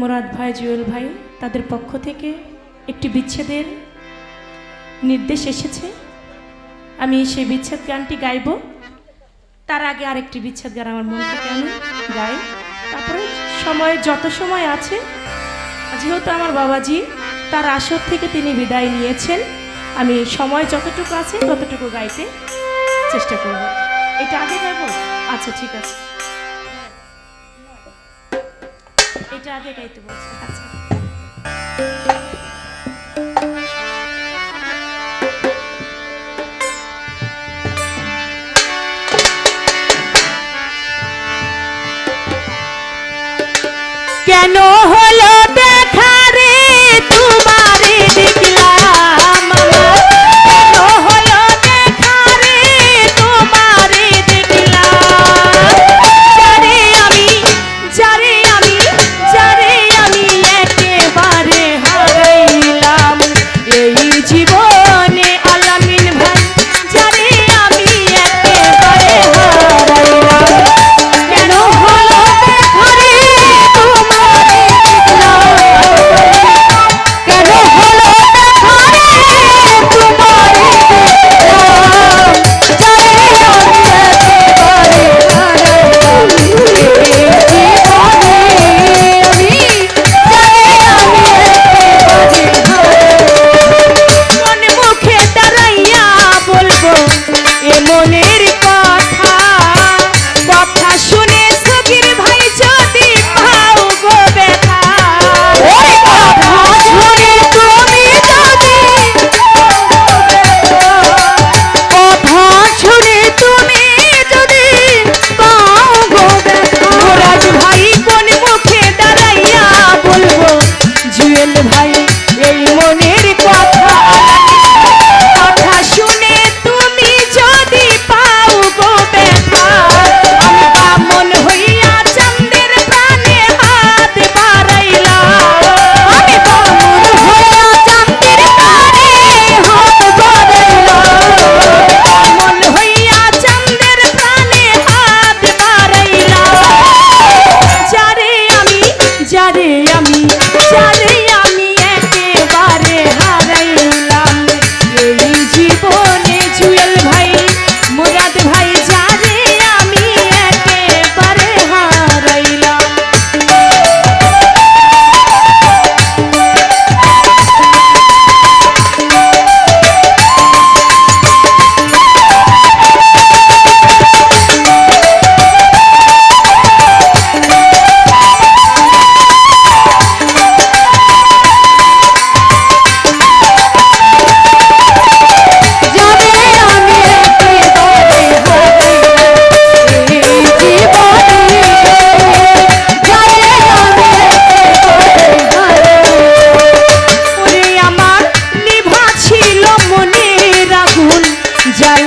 মোরাদ ভাই, জুয়েল ভাই, তাদের পক্ষ থেকে একটি বিচ্ছেদের নির্দেশ এসেছে। আমি সেই বিচ্ছেদ গানটি গাইব। তার আগে আরেকটি বিচ্ছেদ গান আমার মন থেকে আমি গাই। তারপরে সময় যত সময় আছে, যেহেতু আমার বাবাজি তার আসর থেকে তিনি বিদায় নিয়েছেন, আমি সময় যতটুকু আছে ততটুকু গাইতে চেষ্টা করব। এটা আগে গাইব? আচ্ছা ঠিক আছে। আগে গাইতে বলছে আচ্ছা। কেন হলো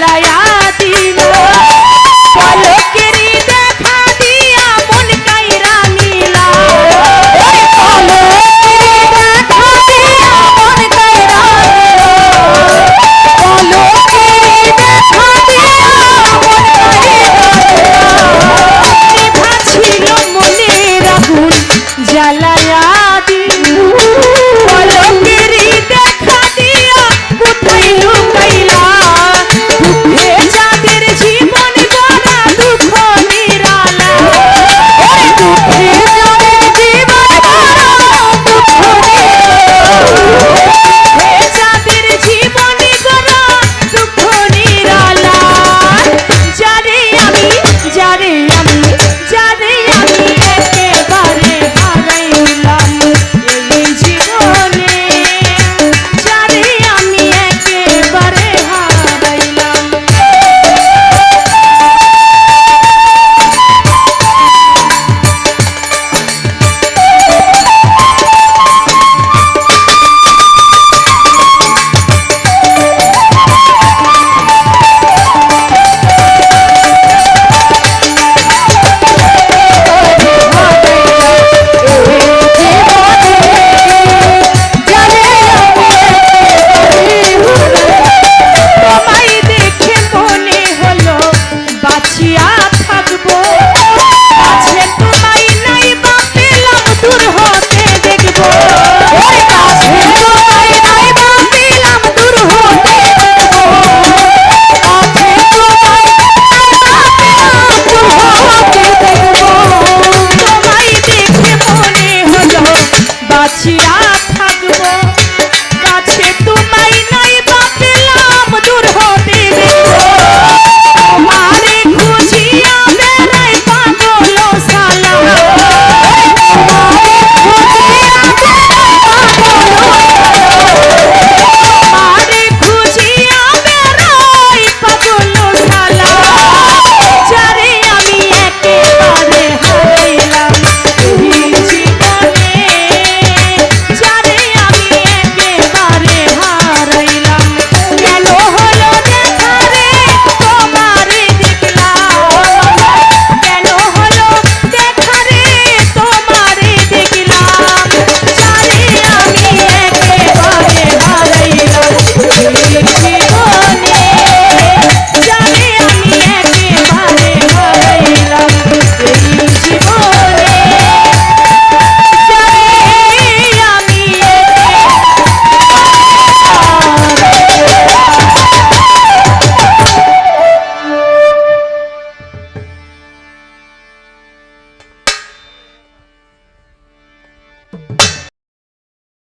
ভুলাইয়া দিল। পলকে रा